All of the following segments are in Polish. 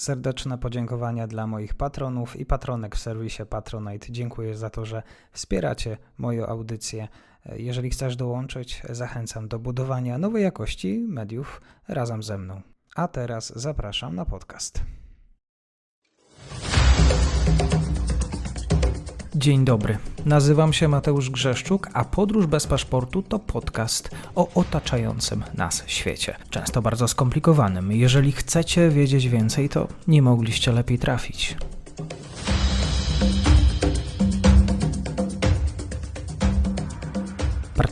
Serdeczne podziękowania dla moich patronów i patronek w serwisie Patronite. Dziękuję za to, że wspieracie moją audycję. Jeżeli chcesz dołączyć, zachęcam do budowania nowej jakości mediów razem ze mną. A teraz zapraszam na podcast. Dzień dobry. Nazywam się Mateusz Grzeszczuk, a Podróż bez paszportu to podcast o otaczającym nas świecie. Często bardzo skomplikowanym. Jeżeli chcecie wiedzieć więcej, to nie mogliście lepiej trafić.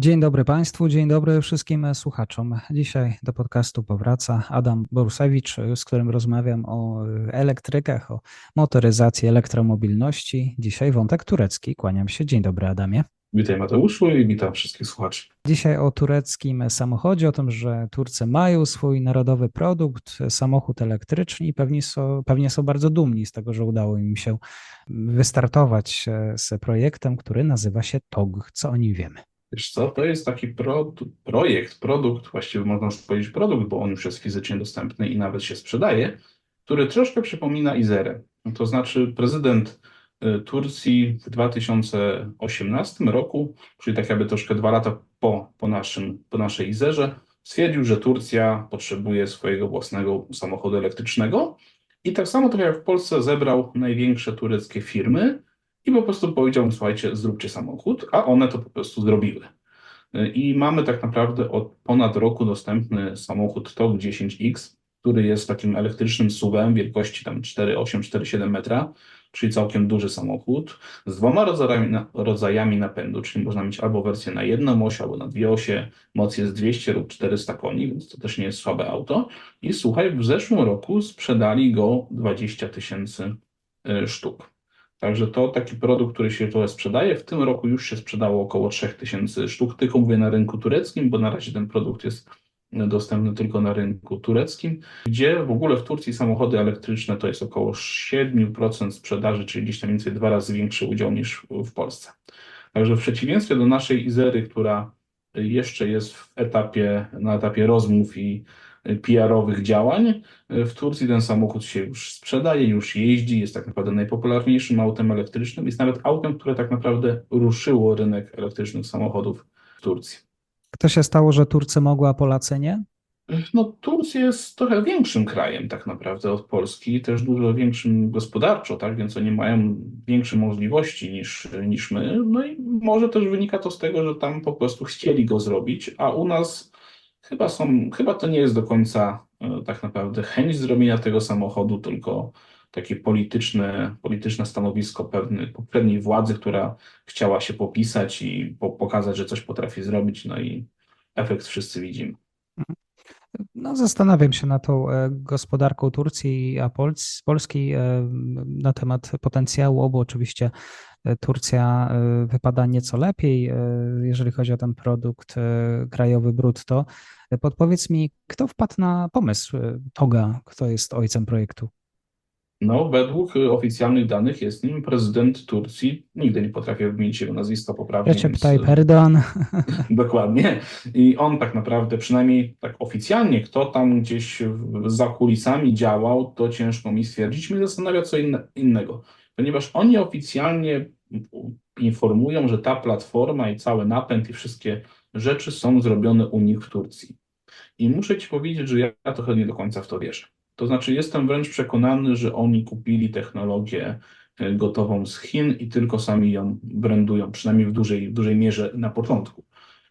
Dzień dobry Państwu, dzień dobry wszystkim słuchaczom. Dzisiaj do podcastu powraca Adam Borusewicz, z którym rozmawiam o elektrykach, o motoryzacji, elektromobilności. Dzisiaj wątek turecki. Kłaniam się. Dzień dobry Adamie. Witaj Mateuszu i witam wszystkich słuchaczy. Dzisiaj o tureckim samochodzie, o tym, że Turcy mają swój narodowy produkt, samochód elektryczny i pewnie są, pewnie są bardzo dumni z tego, że udało im się wystartować z projektem, który nazywa się TOG. Co o nim wiemy? Wiesz co, to jest taki pro, projekt, produkt, właściwie można powiedzieć produkt, bo on już jest fizycznie dostępny i nawet się sprzedaje, który troszkę przypomina Izerę. To znaczy prezydent y, Turcji w 2018 roku, czyli tak jakby troszkę dwa lata po, po, naszym, po naszej Izerze, stwierdził, że Turcja potrzebuje swojego własnego samochodu elektrycznego i tak samo trochę jak w Polsce zebrał największe tureckie firmy, i po prostu powiedział słuchajcie, zróbcie samochód, a one to po prostu zrobiły. I mamy tak naprawdę od ponad roku dostępny samochód TOG 10X, który jest takim elektrycznym SUV-em wielkości tam 4,8-4,7 metra, czyli całkiem duży samochód, z dwoma rodzajami, rodzajami napędu, czyli można mieć albo wersję na jedną oś, albo na dwie osie, moc jest 200 lub 400 koni, więc to też nie jest słabe auto. I słuchaj, w zeszłym roku sprzedali go 20 tysięcy y, sztuk. Także to taki produkt, który się tutaj sprzedaje. W tym roku już się sprzedało około 3000 sztuk, tylko mówię na rynku tureckim, bo na razie ten produkt jest dostępny tylko na rynku tureckim, gdzie w ogóle w Turcji samochody elektryczne to jest około 7% sprzedaży, czyli gdzieś tam więcej dwa razy większy udział niż w Polsce. Także w przeciwieństwie do naszej Izery, która jeszcze jest w etapie, na etapie rozmów i PR-owych działań. W Turcji ten samochód się już sprzedaje, już jeździ, jest tak naprawdę najpopularniejszym autem elektrycznym, jest nawet autem, które tak naprawdę ruszyło rynek elektrycznych samochodów w Turcji. Kto się stało, że Turcy mogła, a Polacy nie? No, Turcja jest trochę większym krajem tak naprawdę od Polski, też dużo większym gospodarczo, tak, więc oni mają większe możliwości niż, niż my. No i może też wynika to z tego, że tam po prostu chcieli go zrobić, a u nas Chyba, są, chyba to nie jest do końca e, tak naprawdę chęć zrobienia tego samochodu, tylko takie polityczne, polityczne stanowisko pewnej, pewnej władzy, która chciała się popisać i po, pokazać, że coś potrafi zrobić, no i efekt wszyscy widzimy. No, zastanawiam się nad tą e, gospodarką Turcji a Polski e, na temat potencjału obu. Oczywiście Turcja wypada nieco lepiej, jeżeli chodzi o ten produkt krajowy brutto. Podpowiedz mi, kto wpadł na pomysł e, Toga, kto jest ojcem projektu? No, według oficjalnych danych jest nim prezydent Turcji. Nigdy nie potrafię wymienić jego nazwiska poprawnie. Recep więc... Tayyip Erdogan. Dokładnie. I on tak naprawdę, przynajmniej tak oficjalnie, kto tam gdzieś za kulisami działał, to ciężko mi stwierdzić. Mnie zastanawia co inne, innego. Ponieważ oni oficjalnie informują, że ta platforma i cały napęd i wszystkie rzeczy są zrobione u nich w Turcji. I muszę Ci powiedzieć, że ja trochę nie do końca w to wierzę. To znaczy, jestem wręcz przekonany, że oni kupili technologię e, gotową z Chin i tylko sami ją brandują, przynajmniej w dużej, w dużej mierze na początku.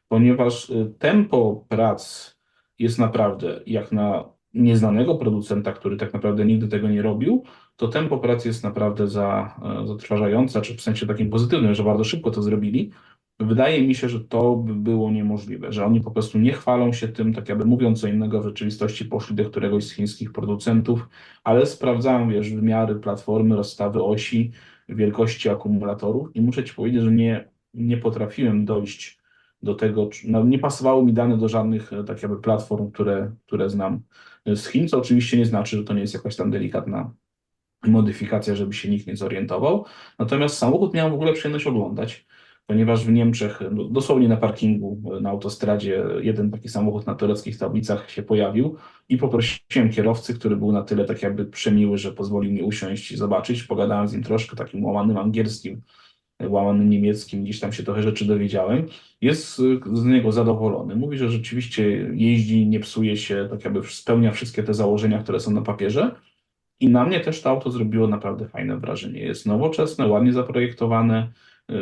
Ponieważ e, tempo prac jest naprawdę jak na nieznanego producenta, który tak naprawdę nigdy tego nie robił, to tempo pracy jest naprawdę za, e, zatrważające, czy w sensie takim pozytywnym, że bardzo szybko to zrobili, Wydaje mi się, że to by było niemożliwe, że oni po prostu nie chwalą się tym, tak jakby mówiąc co innego, w rzeczywistości poszli do któregoś z chińskich producentów, ale sprawdzają, wiesz, wymiary platformy, rozstawy osi, wielkości akumulatorów i muszę Ci powiedzieć, że nie, nie potrafiłem dojść do tego, no, nie pasowały mi dane do żadnych e, tak jakby platform, które, które znam z Chin, co oczywiście nie znaczy, że to nie jest jakaś tam delikatna modyfikacja, żeby się nikt nie zorientował. Natomiast samochód miałem w ogóle przyjemność oglądać, ponieważ w Niemczech, no, dosłownie na parkingu, na autostradzie, jeden taki samochód na tureckich tablicach się pojawił i poprosiłem kierowcy, który był na tyle tak jakby przemiły, że pozwolił mi usiąść i zobaczyć. Pogadałem z nim troszkę takim łamanym angielskim, łamanym niemieckim, gdzieś tam się trochę rzeczy dowiedziałem. Jest z niego zadowolony. Mówi, że rzeczywiście jeździ, nie psuje się, tak jakby spełnia wszystkie te założenia, które są na papierze. I na mnie też to auto zrobiło naprawdę fajne wrażenie. Jest nowoczesne, ładnie zaprojektowane,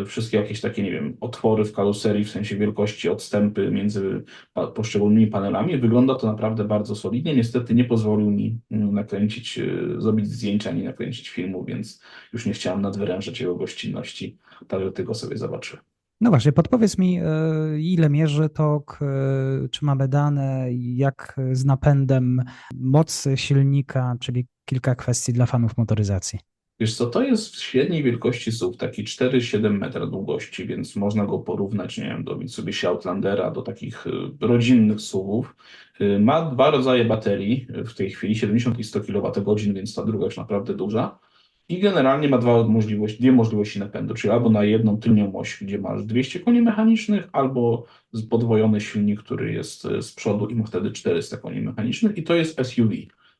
wszystkie jakieś takie, nie wiem, otwory w karoserii, w sensie wielkości, odstępy między poszczególnymi panelami. Wygląda to naprawdę bardzo solidnie. Niestety nie pozwolił mi mm, nakręcić, y, zrobić zdjęcia, ani nakręcić filmu, więc już nie chciałem nadwyrężać jego gościnności, także tylko sobie zobaczyłem. No właśnie, podpowiedz mi, e, ile mierzy tok, czy mamy dane, jak z napędem, moc silnika, czyli kilka kwestii dla fanów motoryzacji. Wiesz co, to jest średniej wielkości SUV, taki 4,7 metra długości, więc można go porównać, nie wiem, do Mitsubishi Outlandera, do takich y, rodzinnych SUVów. Y, Ma dwa rodzaje baterii, w tej chwili 70 i 100 kWh, więc ta druga już naprawdę duża. I generalnie ma dwa możliwości, dwie możliwości napędu, czyli albo na jedną tylnią oś, gdzie masz 200 koni mechanicznych, albo z- podwojony silnik, który jest y, z przodu i ma wtedy 400 koni mechanicznych i to jest SUV.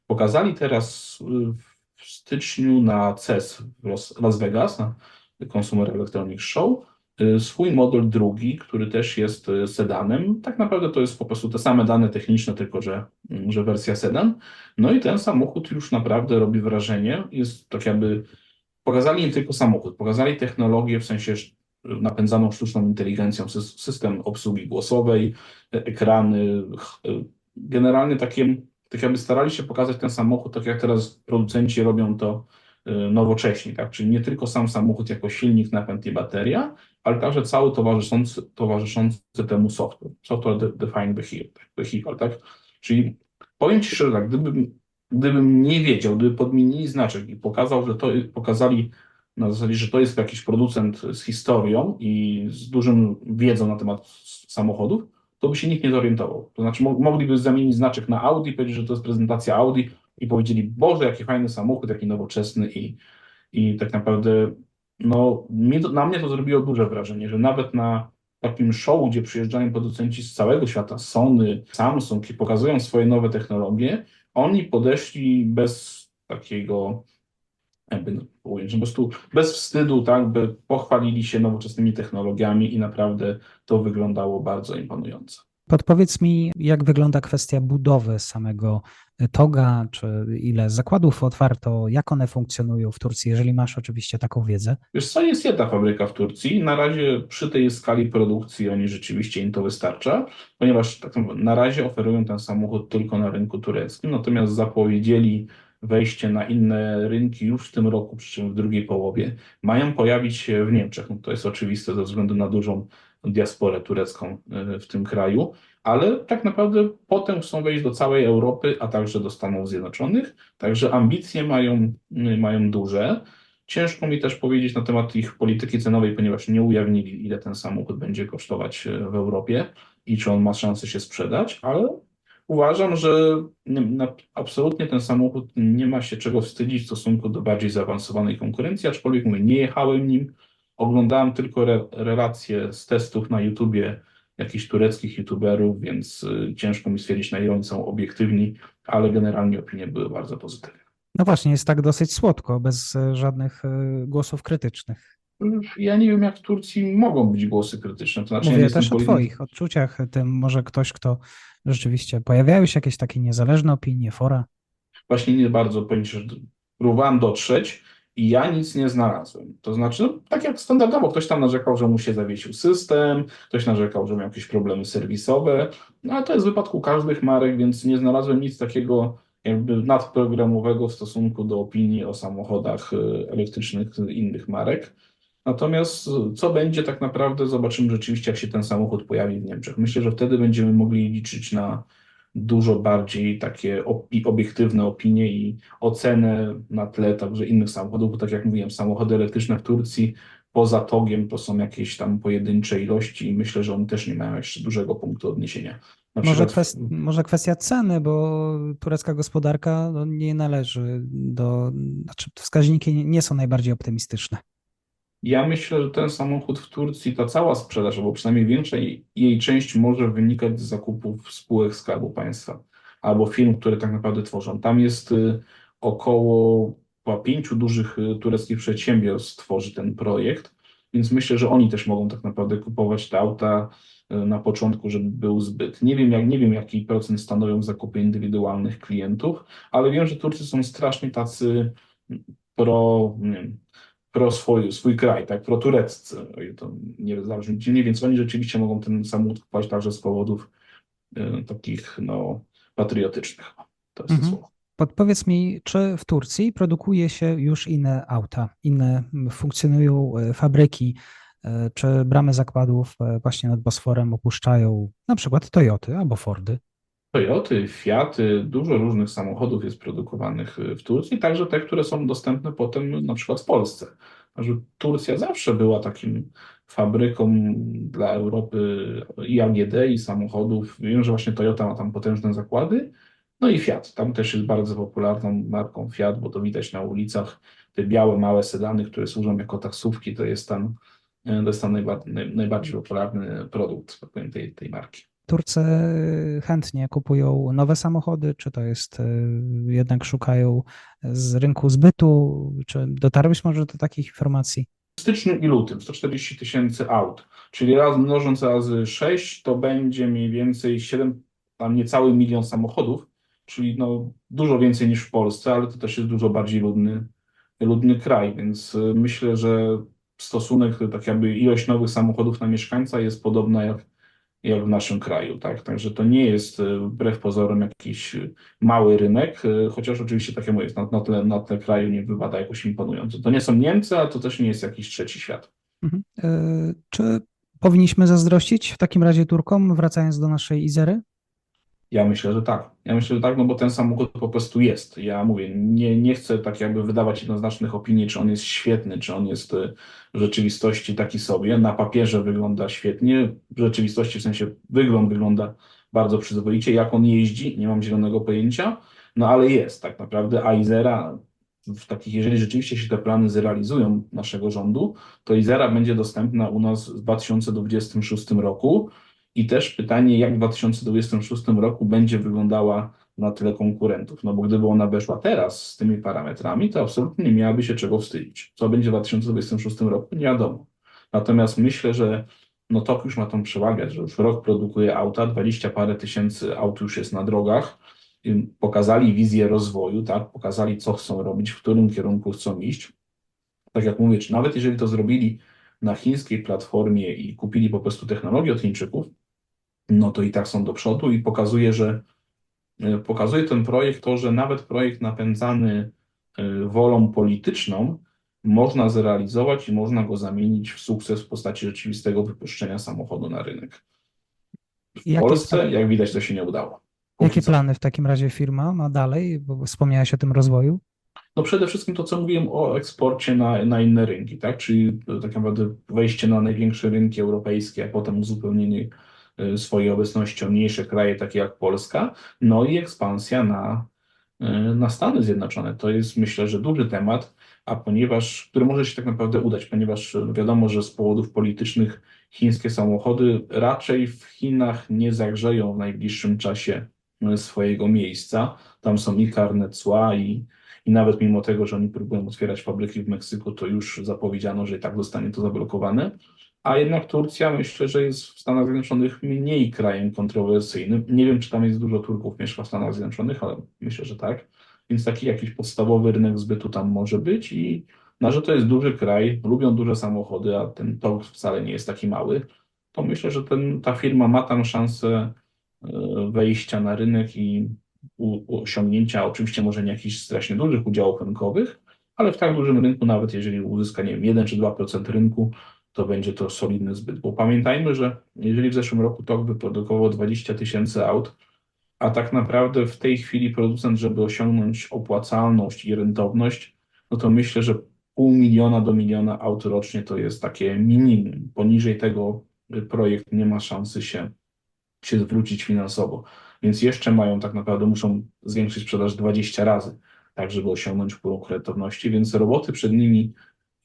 Pokazali teraz w styczniu na CES w Las- Vegas, na Consumer Electronics Show, y, swój model drugi, który też jest y, sedanem. Tak naprawdę to jest po prostu te same dane techniczne, tylko że, mm, że wersja sedan. No i ten samochód już naprawdę robi wrażenie. Jest tak jakby, pokazali nie tylko samochód, pokazali technologię w sensie sz- napędzaną sztuczną inteligencją, sys- system obsługi głosowej, e- ekrany, generalnie takie, tak jakby starali się pokazać ten samochód, tak jak teraz producenci robią to e, nowocześnie, tak? Czyli nie tylko sam samochód jako silnik, napęd i bateria, ale także cały towarzyszący, towarzyszący temu software, software de- defined vehicle, tak? Czyli powiem Ci szczerze, tak, gdybym, gdybym nie wiedział, gdyby podmienili znaczek i pokazał, że to pokazali na zasadzie, że to jest jakiś producent z historią i z dużym wiedzą na temat samochodów, to by się nikt nie zorientował. To znaczy mo- mogliby zamienić znaczek na Audi, powiedzieć, że to jest prezentacja Audi i powiedzieli, Boże, jaki fajny samochód, jaki nowoczesny i, i tak naprawdę no, mnie to, na mnie to zrobiło duże wrażenie, że nawet na takim show, gdzie przyjeżdżają producenci z całego świata, Sony, Samsung i pokazują swoje nowe technologie, oni podeszli bez takiego jakby no, ująć, że po prostu bez wstydu, tak, by pochwalili się nowoczesnymi technologiami i naprawdę to wyglądało bardzo imponująco. Podpowiedz mi, jak wygląda kwestia budowy samego toga, czy ile zakładów otwarto, jak one funkcjonują w Turcji, jeżeli masz oczywiście taką wiedzę. Wiesz co, jest jedna fabryka w Turcji. Na razie przy tej skali produkcji oni rzeczywiście im to wystarcza, ponieważ tak na razie oferują ten samochód tylko na rynku tureckim, natomiast zapowiedzieli wejście na inne rynki już w tym roku, przy czym w drugiej połowie. Mają pojawić się w Niemczech. No to jest oczywiste ze względu na dużą diasporę turecką y, w tym kraju, ale tak naprawdę potem chcą wejść do całej Europy, a także do Stanów Zjednoczonych. Także ambicje mają, mają duże. Ciężko mi też powiedzieć na temat ich polityki cenowej, ponieważ nie ujawnili, ile ten samochód będzie kosztować e, w Europie i czy on ma szansę się sprzedać, ale uważam, że absolutnie ten samochód nie ma się czego wstydzić w stosunku do bardziej zaawansowanej konkurencji, aczkolwiek mówię, nie jechałem nim, oglądałem tylko re, relacje z testów na YouTubie jakichś tureckich YouTuberów, więc y, ciężko mi stwierdzić, na ile oni są obiektywni, ale generalnie opinie były bardzo pozytywne. No właśnie, jest tak dosyć słodko, bez e, żadnych e, głosów krytycznych. Ja nie wiem, jak w Turcji mogą być głosy krytyczne. To znaczy, ja Mówię jestem też o. Twoich odczuciach, tym może ktoś, kto rzeczywiście pojawiają się jakieś takie niezależne opinie, fora. Właśnie nie bardzo powiem że próbowałem dotrzeć i ja nic nie znalazłem. To znaczy, no, tak jak standardowo, ktoś tam narzekał, że mu się zawiesił system, ktoś narzekał, że miał jakieś problemy serwisowe, no ale to jest w wypadku każdych marek, więc nie znalazłem nic takiego jakby nadprogramowego w stosunku do opinii o samochodach y, elektrycznych innych marek. Natomiast y, co będzie tak naprawdę, zobaczymy rzeczywiście, jak się ten samochód pojawi w Niemczech. Myślę, że wtedy będziemy mogli liczyć na dużo bardziej takie opi- obiektywne opinie i ocenę na tle także innych samochodów, bo tak jak mówiłem, samochody elektryczne w Turcji poza togiem to są jakieś tam pojedyncze ilości i myślę, że oni też nie mają jeszcze dużego punktu odniesienia. Na Może, przykład kwest, może kwestia ceny, bo turecka gospodarka no, nie należy do, znaczy wskaźniki nie są najbardziej optymistyczne. Ja myślę, że ten samochód w Turcji, ta cała sprzedaż, albo przynajmniej większa jej, część może wynikać z zakupów spółek Skarbu Państwa albo firm, które tak naprawdę tworzą. Tam jest y, około pięciu dużych y, tureckich przedsiębiorstw tworzy ten projekt, więc myślę, że oni też mogą tak naprawdę kupować te auta y, na początku, żeby był zbyt. Nie wiem, jak, nie wiem jaki procent stanowią zakupy indywidualnych klientów, ale wiem, że Turcy są strasznie tacy pro, nie wiem, pro swój, swój kraj, tak, pro tureccy. I To nie zabrzmi dziwnie, więc oni rzeczywiście mogą ten samochód kupować także z powodów y, takich, no, patriotycznych. To jest to Mhm. słowo. Podpowiedz mi, czy w Turcji produkuje się już inne auta, inne funkcjonują e, fabryki, e, czy bramy zakładów właśnie nad Bosforem opuszczają na przykład Toyoty albo Fordy? Toyoty, Fiaty, dużo różnych samochodów jest produkowanych y, w Turcji, także te, które są dostępne potem na przykład w Polsce. Turcja zawsze była takim fabryką dla Europy i AGD, i samochodów. Wiem, że właśnie Toyota ma tam potężne zakłady, no i Fiat. Tam też jest bardzo popularną marką Fiat, bo to widać na ulicach. Te białe, małe sedany, które służą jako taksówki, to jest tam, y, to jest tam najbardziej, najbardziej popularny produkt tak tej, tej marki. Turcy chętnie kupują nowe samochody, czy to jest e, jednak szukają z rynku zbytu, czy dotarłeś może do takich informacji? W styczniu i lutym 140 tysięcy aut, czyli raz mnożąc razy 6, to będzie mniej więcej 7, tam niecały milion samochodów, czyli no dużo więcej niż w Polsce, ale to też jest dużo bardziej ludny, ludny kraj, więc y, myślę, że stosunek, tak jakby ilość nowych samochodów na mieszkańca jest podobna jak w naszym kraju, tak? Także to nie jest y, wbrew pozorom jakiś y, mały rynek, y, chociaż oczywiście, tak jak mówię, na, na, tle, na tle kraju nie wypada jakoś imponująco. To nie są Niemcy, a to też nie jest jakiś trzeci świat. Mhm. E, Czy powinniśmy zazdrościć w takim razie Turkom, wracając do naszej Izery? Ja myślę, że tak. Ja myślę, że tak, no bo ten samochód po prostu jest. Ja mówię, nie, nie chcę tak jakby wydawać jednoznacznych opinii, czy on jest świetny, czy on jest y, w rzeczywistości taki sobie. Na papierze wygląda świetnie, w rzeczywistości w sensie wygląd wygląda bardzo przyzwoicie. Jak on jeździ, nie mam zielonego pojęcia, no ale jest tak naprawdę. A Izera w takich, jeżeli rzeczywiście się te plany zrealizują naszego rządu, to Izera będzie dostępna u nas w 2026 roku. I też pytanie, jak w 2026 roku będzie wyglądała na tle konkurentów. No bo gdyby ona weszła teraz z tymi parametrami, to absolutnie nie miałaby się czego wstydzić. Co będzie w 2026 roku, nie wiadomo. Natomiast myślę, że no TOK już ma tą przewagę, że już rok produkuje auta, 20 parę tysięcy aut już jest na drogach. Pokazali wizję rozwoju, tak? Pokazali, co chcą robić, w którym kierunku chcą iść. Tak jak mówię, czy nawet jeżeli to zrobili na chińskiej platformie i kupili po prostu technologię od Chińczyków, no to i tak są do przodu i pokazuje, że e, pokazuje ten projekt to, że nawet projekt napędzany e, wolą polityczną można zrealizować i można go zamienić w sukces w postaci rzeczywistego wypuszczenia samochodu na rynek. W Jakie Polsce, jak widać, to się nie udało. Jakie plany w takim razie firma ma dalej? Bo wspomniałeś o tym rozwoju. No przede wszystkim to, co mówiłem o eksporcie na, na inne rynki, tak? Czyli tak naprawdę wejście na największe rynki europejskie, a potem uzupełnienie swojej obecności o mniejsze kraje, takie jak Polska, no i ekspansja na, e, na Stany Zjednoczone. To jest myślę, że duży temat, a ponieważ, który może się tak naprawdę udać, ponieważ e, wiadomo, że z powodów politycznych chińskie samochody raczej w Chinach nie zagrzeją w najbliższym czasie swojego miejsca. Tam są i karne cła, i i nawet mimo tego, że oni próbują otwierać fabryki w Meksyku, to już zapowiedziano, że i tak zostanie to zablokowane. A jednak Turcja myślę, że jest w Stanach Zjednoczonych mniej krajem kontrowersyjnym. Nie wiem, czy tam jest dużo Turków mieszka w Stanach Zjednoczonych, ale myślę, że tak. Więc taki jakiś podstawowy rynek zbytu tam może być i na że to jest duży kraj, lubią duże samochody, a ten tor wcale nie jest taki mały, to myślę, że ten, ta firma ma tam szansę e, wejścia na rynek i osiągnięcia, oczywiście może nie jakichś strasznie dużych udziałów rynkowych, ale w tak dużym rynku, nawet jeżeli uzyska, nie wiem, 1 czy 2% rynku, to będzie to solidny zbyt. Bo pamiętajmy, że jeżeli w zeszłym roku TOK wyprodukował 20 tysięcy aut, a tak naprawdę w tej chwili producent, żeby osiągnąć opłacalność i rentowność, no to myślę, że pół miliona do miliona aut rocznie to jest takie minimum. Poniżej tego projekt nie ma szansy się, się zwrócić finansowo. Więc jeszcze mają, tak naprawdę muszą zwiększyć sprzedaż 20 razy, tak żeby osiągnąć próg rentowności, więc roboty przed nimi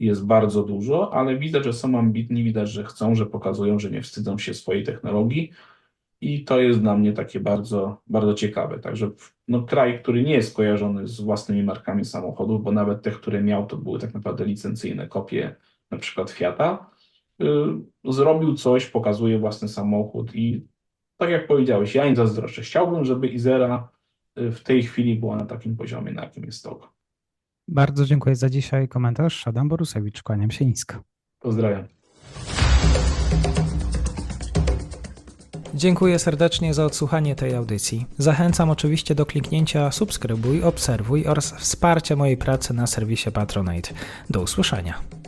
jest bardzo dużo, ale widać, że są ambitni, widać, że chcą, że pokazują, że nie wstydzą się swojej technologii i to jest dla mnie takie bardzo, bardzo ciekawe. Także no, kraj, który nie jest kojarzony z własnymi markami samochodów, bo nawet te, które miał, to były tak naprawdę licencyjne kopie, na przykład Fiata, y, zrobił coś, pokazuje własny samochód i tak jak powiedziałeś, ja im zazdroszczę. Chciałbym, żeby Izera y, w tej chwili była na takim poziomie, na jakim jest Togo. Bardzo dziękuję za dzisiaj komentarz. Adam Borusewicz, kłaniam się nisko. Pozdrawiam. Dziękuję serdecznie za odsłuchanie tej audycji. Zachęcam oczywiście do kliknięcia subskrybuj, obserwuj oraz wsparcia mojej pracy na serwisie Patronite. Do usłyszenia.